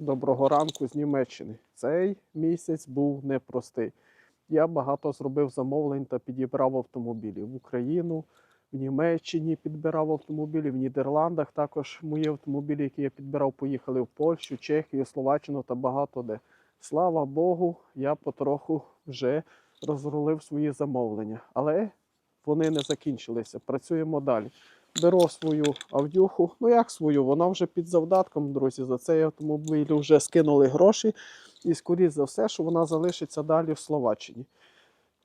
Доброго ранку з Німеччини. Цей місяць був непростий. Я багато зробив замовлень та підібрав автомобілі в Україну, в Німеччині підбирав автомобілі, в Нідерландах також мої автомобілі, які я підбирав, поїхали в Польщу, Чехію, Словаччину та багато де. Слава Богу, я потроху вже розрулив свої замовлення, але вони не закінчилися. Працюємо далі. Беру свою авдюху. Ну як свою? Вона вже під завдатком, друзі. За цей автомобіль вже скинули гроші. І скоріш за все, що вона залишиться далі в Словаччині.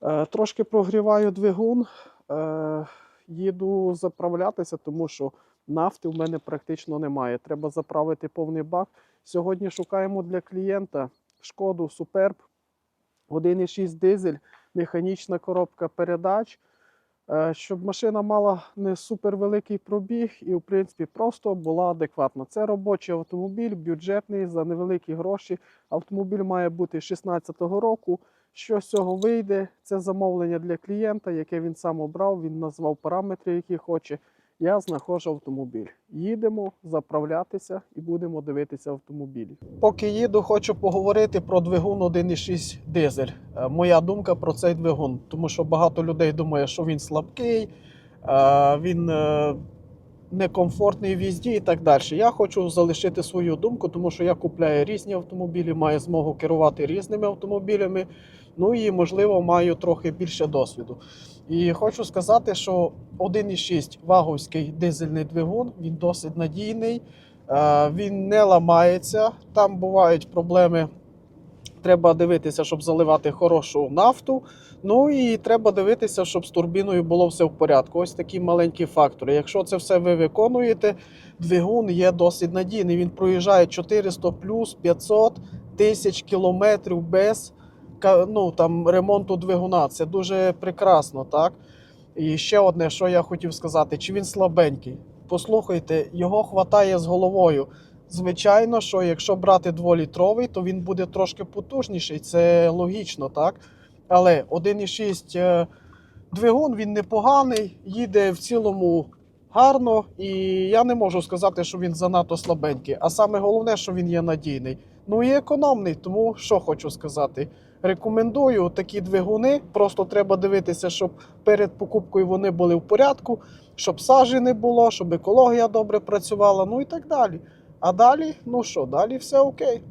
Е, трошки прогріваю двигун, е, їду заправлятися, тому що нафти в мене практично немає. Треба заправити повний бак. Сьогодні шукаємо для клієнта шкоду Суперб 1,6 дизель, механічна коробка передач. Е, щоб машина мала не супервеликий пробіг і, в принципі, просто була адекватна. Це робочий автомобіль, бюджетний за невеликі гроші. Автомобіль має бути 16-го року. Що з цього вийде? Це замовлення для клієнта, яке він сам обрав. Він назвав параметри, які хоче. Я знаходжу автомобіль. Їдемо заправлятися і будемо дивитися автомобілі. Поки їду, хочу поговорити про двигун 1.6 дизель. Е, Моя думка про цей двигун, тому що багато людей думає, що він слабкий, е, він е, некомфортний в їзді і так далі. Я хочу залишити свою думку, тому що я купляю різні автомобілі, маю змогу керувати різними автомобілями. Ну і можливо маю трохи більше досвіду. І хочу сказати, що 1,6 ваговський дизельний двигун, він досить надійний, е, він не ламається. Там бувають проблеми. Треба дивитися, щоб заливати хорошу нафту. Ну і треба дивитися, щоб з турбіною було все в порядку. Ось такі маленькі фактори. Якщо це все ви виконуєте, двигун є досить надійний. Він проїжджає 400 плюс 500 тисяч кілометрів без ну, там, ремонту двигуна. Це дуже прекрасно, так? І ще одне, що я хотів сказати: чи він слабенький? Послухайте, його хватає з головою. Звичайно, що якщо брати дволітровий, то він буде трошки потужніший, це логічно, так? Але 1,6 е, двигун він непоганий, їде в цілому гарно, і я не можу сказати, що він занадто слабенький. А саме головне, що він є надійний. Ну і економний, тому що хочу сказати. Рекомендую такі двигуни. Просто треба дивитися, щоб перед покупкою вони були в порядку, щоб сажі не було, щоб екологія добре працювала, ну і так далі. А далі, ну що, далі все окей.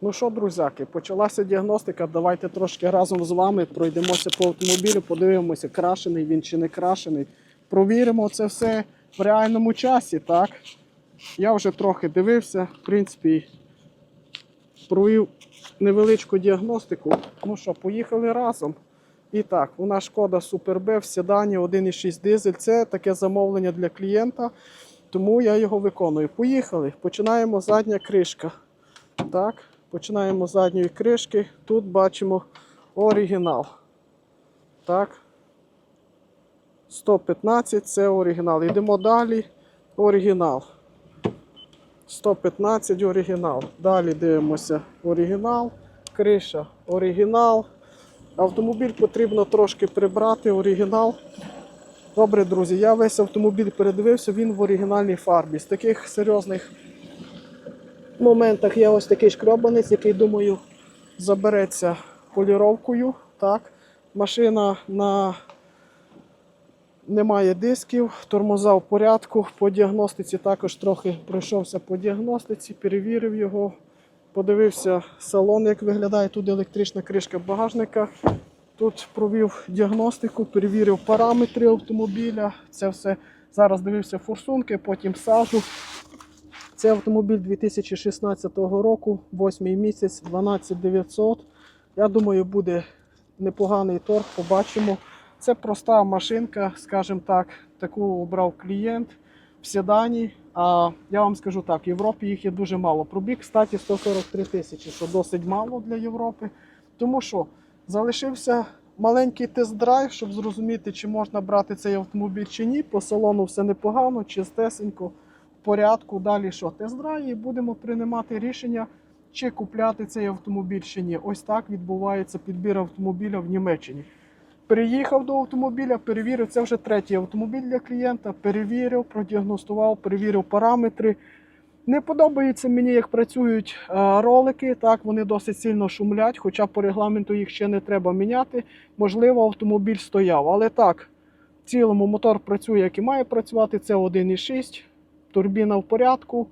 Ну що, друзяки, почалася діагностика. Давайте трошки разом з вами пройдемося по автомобілю, подивимося, крашений він чи не крашений. Провіримо це все в реальному часі, так? Я вже трохи дивився, в принципі, провів невеличку діагностику. Ну що, поїхали разом. І так, у нас шкода Super B в седані 1,6 дизель. Це таке замовлення для клієнта, тому я його виконую. Поїхали. Починаємо задня кришка. Так, починаємо з задньої кришки. Тут бачимо оригінал. Так. 115 це оригінал. Йдемо далі. Оригінал. 115 оригінал. Далі дивимося оригінал. Криша оригінал. Автомобіль потрібно трошки прибрати. Оригінал. Добре, друзі, я весь автомобіль передивився, він в оригінальній фарбі. З таких серйозних моментах є ось такий шкрябанець, який, думаю, забереться поліровкою. Так. Машина на немає дисків, тормоза в порядку. По діагностиці також трохи пройшовся по діагностиці, перевірив його, подивився салон, як виглядає. Тут електрична кришка багажника. Тут провів діагностику, перевірив параметри автомобіля. Це все зараз дивився форсунки, потім сажу. Це автомобіль 2016 року, 8 місяць, 12900. Я думаю, буде непоганий торг, побачимо. Це проста машинка, скажімо так, таку обрав клієнт в седані. А я вам скажу так, в Європі їх є дуже мало. Пробіг, кстати, 143 тисячі, що досить мало для Європи. Тому що залишився маленький тест-драйв, щоб зрозуміти, чи можна брати цей автомобіль чи ні. По салону все непогано, чистесенько, в порядку. Далі що? Тест-драйв і будемо приймати рішення, чи купляти цей автомобіль чи ні. Ось так відбувається підбір автомобіля в Німеччині. Приїхав до автомобіля, перевірив, це вже третій автомобіль для клієнта. Перевірив, продіагностував, перевірив параметри. Не подобається мені, як працюють е, ролики. Так, вони досить сильно шумлять, хоча по регламенту їх ще не треба міняти. Можливо, автомобіль стояв. Але так, в цілому мотор працює, як і має працювати. Це 1,6, турбіна в порядку,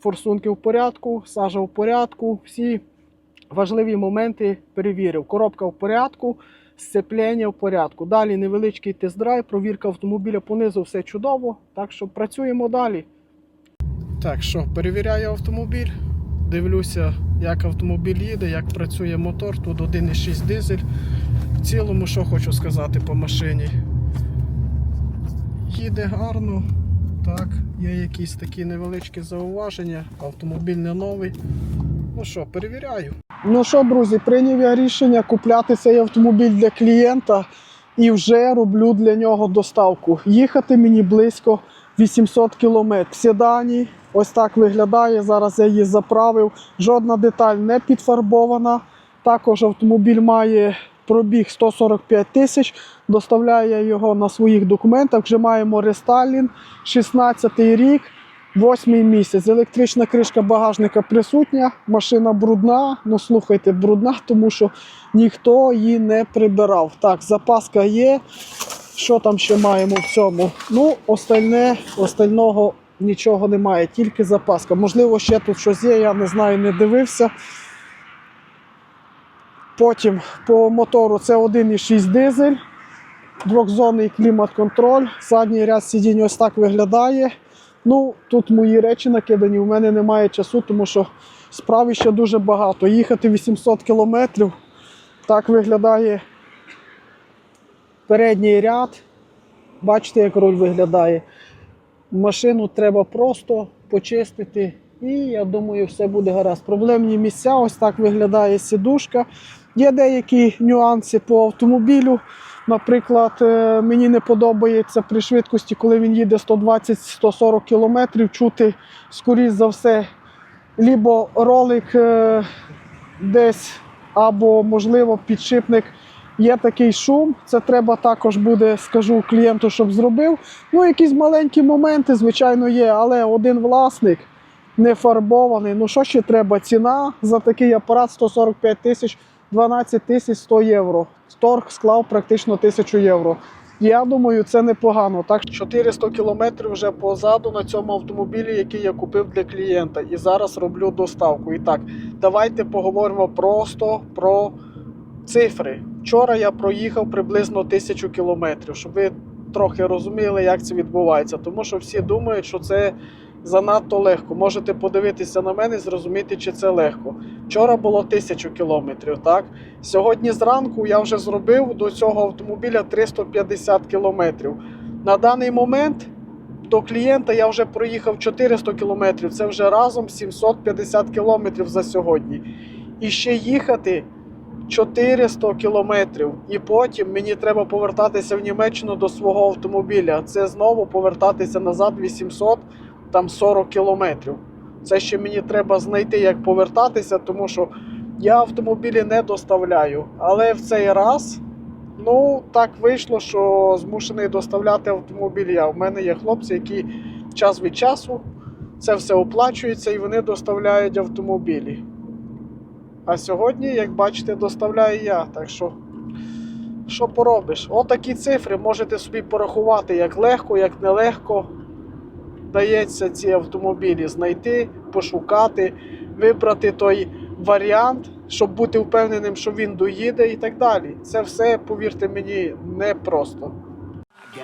форсунки в порядку, сажа в порядку. Всі важливі моменти перевірив. Коробка в порядку, сцеплення в порядку. Далі невеличкий тест-драйв, провірка автомобіля понизу, все чудово. Так що працюємо далі. Так що, перевіряю автомобіль, дивлюся, як автомобіль їде, як працює мотор. Тут 1,6 дизель. В цілому, що хочу сказати по машині. Їде гарно. Так, є якісь такі невеличкі зауваження. Автомобіль не новий. Ну що, перевіряю. Ну що, друзі, прийняв я рішення купляти цей автомобіль для клієнта і вже роблю для нього доставку. Їхати мені близько 800 кілометрів. Седані ось так виглядає. Зараз я її заправив. Жодна деталь не підфарбована. Також автомобіль має пробіг 145 тисяч. Доставляю я його на своїх документах. Вже маємо рестайлінг, 16 рік. Восьмий місяць. Електрична кришка багажника присутня, машина брудна. Ну слухайте, брудна, тому що ніхто її не прибирав. Так, запаска є. Що там ще маємо в цьому? Ну, остальне, остального нічого немає, тільки запаска. Можливо, ще тут щось є, я не знаю, не дивився. Потім по мотору це 1,6 дизель, двохзонний клімат-контроль, задній ряд сидінь ось так виглядає. Ну, тут мої речі накидані, у мене немає часу, тому що справи ще дуже багато. Їхати 800 кілометрів. Так виглядає передній ряд. Бачите, як руль виглядає. Машину треба просто почистити. І я думаю, все буде гаразд. Проблемні місця, ось так виглядає сідушка. Є деякі нюанси по автомобілю. Наприклад, е, мені не подобається при швидкості, коли він їде 120-140 км, чути, скоріш за все, лібо ролик е, десь, або, можливо, підшипник. Є такий шум, це треба також буде, скажу клієнту, щоб зробив. Ну, якісь маленькі моменти, звичайно, є, але один власник не фарбований. Ну, що ще треба? Ціна за такий апарат 145 тисяч 12 тисяч 100 євро. Торг склав практично 1000 євро. Я думаю, це непогано. Так, 400 кілометрів вже позаду на цьому автомобілі, який я купив для клієнта. І зараз роблю доставку. І так, давайте поговоримо просто про цифри. Вчора я проїхав приблизно 1000 кілометрів, щоб ви трохи розуміли, як це відбувається. Тому що всі думають, що це занадто легко. Можете подивитися на мене і зрозуміти, чи це легко. Вчора було 1000 кілометрів. Так сьогодні зранку я вже зробив до цього автомобіля 350 кілометрів. На даний момент до клієнта я вже проїхав 400 кілометрів. Це вже разом 750 кілометрів за сьогодні. І ще їхати 400 кілометрів. І потім мені треба повертатися в Німеччину до свого автомобіля. Це знову повертатися назад 800 там 40 кілометрів. Це ще мені треба знайти, як повертатися, тому що я автомобілі не доставляю. Але в цей раз, ну, так вийшло, що змушений доставляти автомобіль я. У мене є хлопці, які час від часу це все оплачується і вони доставляють автомобілі. А сьогодні, як бачите, доставляю я. Так що, що поробиш? Отакі цифри можете собі порахувати, як легко, як нелегко дається ці автомобілі знайти, пошукати, вибрати той варіант, щоб бути впевненим, що він доїде і так далі. Це все, повірте мені, непросто.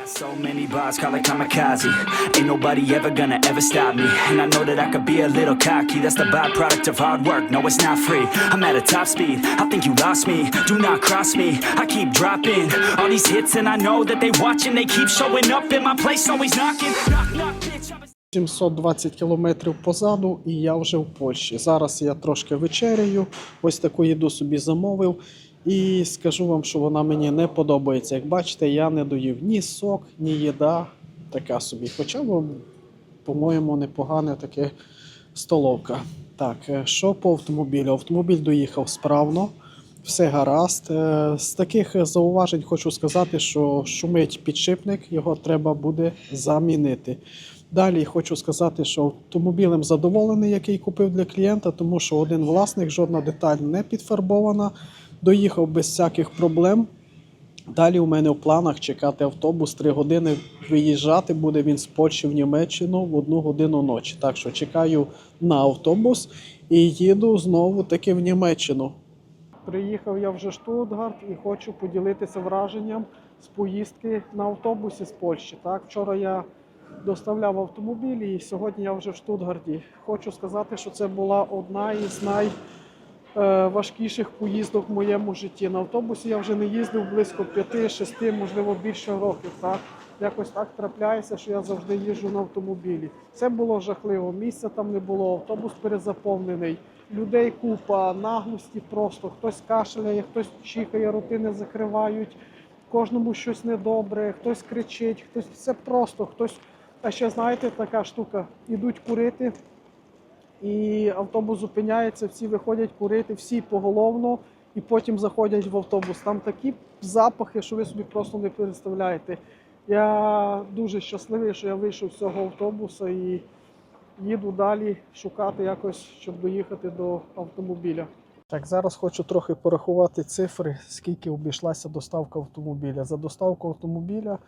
So many bars, call it kamikaze. Ain't nobody ever gonna ever stop me. And I know that I could be a little cocky. That's the byproduct of hard work. No, it's not free. I'm at a top speed. I think you lost me. Do not cross me. I keep dropping all these hits, and I know that they watching. They keep showing up, and my place always knocking. Knock, knock, bitch. I'm a 720 кілометрів позаду, і я вже в Польщі. Зараз я трошки вечеряю. Ось таку їду собі замовив. І скажу вам, що вона мені не подобається. Як бачите, я не доїв ні сок, ні їда. Така собі. Хоча, по-моєму, непогане таке столовка. Так, е, що по автомобілю? Автомобіль доїхав справно. Все гаразд. Е, З таких зауважень хочу сказати, що шумить підшипник, його треба буде замінити. Далі хочу сказати, що автомобілем задоволений, який купив для клієнта, тому що один власник, жодна деталь не підфарбована, доїхав без всяких проблем. Далі у мене в планах чекати автобус 3 години. Виїжджати буде він з Польщі в Німеччину в одну годину ночі. Так що чекаю на автобус і їду знову таки в Німеччину. Приїхав я вже в Штутгарт і хочу поділитися враженням з поїздки на автобусі з Польщі. Так, вчора я доставляв автомобілі, і сьогодні я вже в Штутгарті. Хочу сказати, що це була одна із найважкіших поїздок в моєму житті. На автобусі я вже не їздив близько 5-6, можливо, більше років. Так? Якось так трапляється, що я завжди їжджу на автомобілі. Це було жахливо. Місця там не було, автобус перезаповнений, людей купа, наглості просто. Хтось кашляє, хтось чихає, роти закривають, кожному щось недобре, хтось кричить, хтось все просто, хтось. А ще знаєте, така штука, ідуть курити, і автобус зупиняється, всі виходять курити, всі поголовно, і потім заходять в автобус. Там такі запахи, що ви собі просто не представляєте. Я дуже щасливий, що я вийшов з цього автобуса і їду далі шукати якось, щоб доїхати до автомобіля. Так, зараз хочу трохи порахувати цифри, скільки обійшлася доставка автомобіля. За доставку автомобіля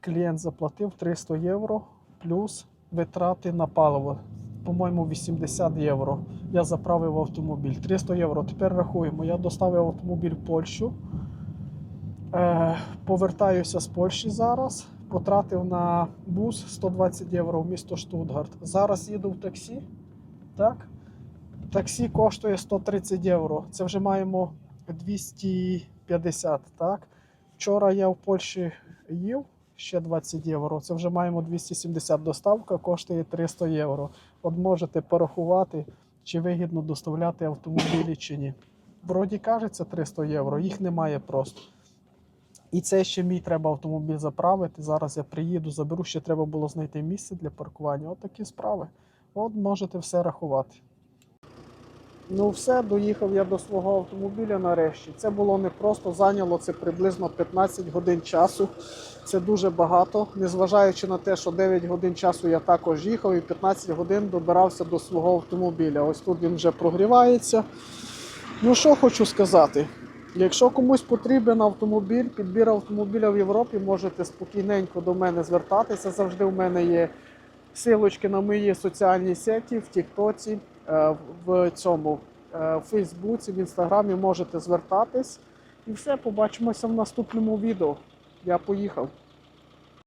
клієнт заплатив 300 євро плюс витрати на паливо. По-моєму, 80 євро. Я заправив автомобіль. 300 євро. Тепер рахуємо. Я доставив автомобіль в Польщу. Е, повертаюся з Польщі зараз. Потратив на бус 120 євро в місто Штутгарт. Зараз їду в таксі. Так? Таксі коштує 130 євро. Це вже маємо 250. Так? Вчора я в Польщі їв ще 20 євро. Це вже маємо 270 доставка, коштує 300 євро. От можете порахувати, чи вигідно доставляти автомобілі чи ні. Вроді кажеться 300 євро, їх немає просто. І це ще мій треба автомобіль заправити. Зараз я приїду, заберу, ще треба було знайти місце для паркування. От такі справи. От можете все рахувати. Ну, все, доїхав я до свого автомобіля нарешті. Це було непросто, зайняло це приблизно 15 годин часу. Це дуже багато, незважаючи на те, що 9 годин часу я також їхав і 15 годин добирався до свого автомобіля. Ось тут він вже прогрівається. Ну що хочу сказати. Якщо комусь потрібен автомобіль, підбір автомобіля в Європі, можете спокійненько до мене звертатися. Завжди у мене є силочки на мої соціальні сеті в Тіктоці, в цьому е, в Фейсбуці, в Інстаграмі можете звертатись. І все, побачимося в наступному відео. Я поїхав.